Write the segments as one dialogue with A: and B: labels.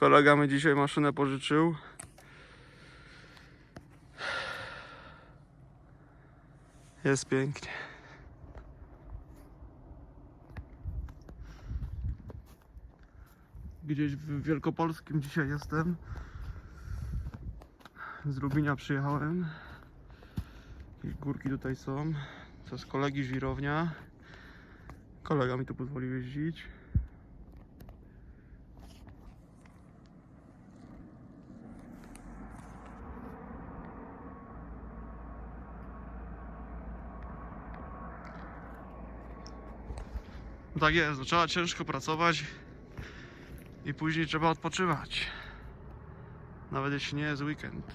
A: Kolega mi dzisiaj maszynę pożyczył. Jest pięknie. Gdzieś w Wielkopolskim dzisiaj jestem. Z Lubinia przyjechałem. Jakieś górki tutaj są. To z kolegi żwirownia. Kolega mi tu pozwolił jeździć. Tak jest, no trzeba ciężko pracować i później trzeba odpoczywać. Nawet jeśli nie jest weekend.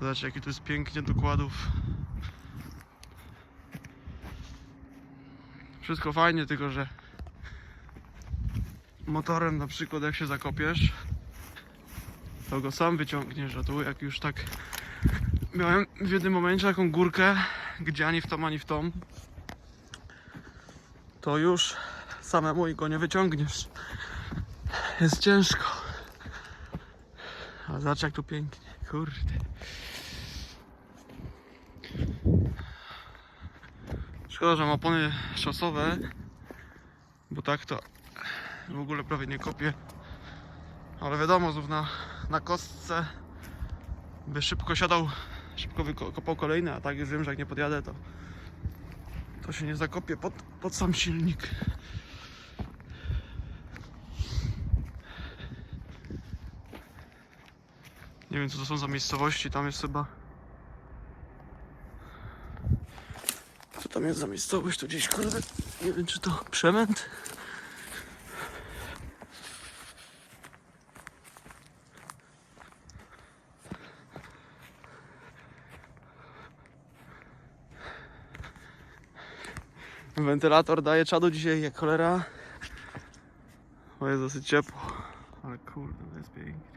A: Zobaczcie jaki tu jest pięknie dokładów. Wszystko fajnie, tylko że motorem na przykład jak się zakopiesz, to go sam wyciągniesz, a tu jak już tak miałem w jednym momencie taką górkę, gdzie ani w tą, ani w tą, to już samemu i go nie wyciągniesz. Jest ciężko. A zobacz jak tu pięknie, kurde. Szkoda, że mam opony szosowe, bo tak to w ogóle prawie nie kopię. Ale wiadomo, znów na, na kostce by szybko siadał, szybko wykopał kolejny, a tak już wiem, że jak nie podjadę, to to się nie zakopie pod, pod sam silnik. Nie wiem co to są za miejscowości, tam jest chyba... Co tam jest za miejscowość? Tu gdzieś kurde... Nie wiem czy to Przemęt? Wentylator daje czadu dzisiaj jak cholera. Bo jest dosyć ciepło. Ale kurde, to jest pięknie.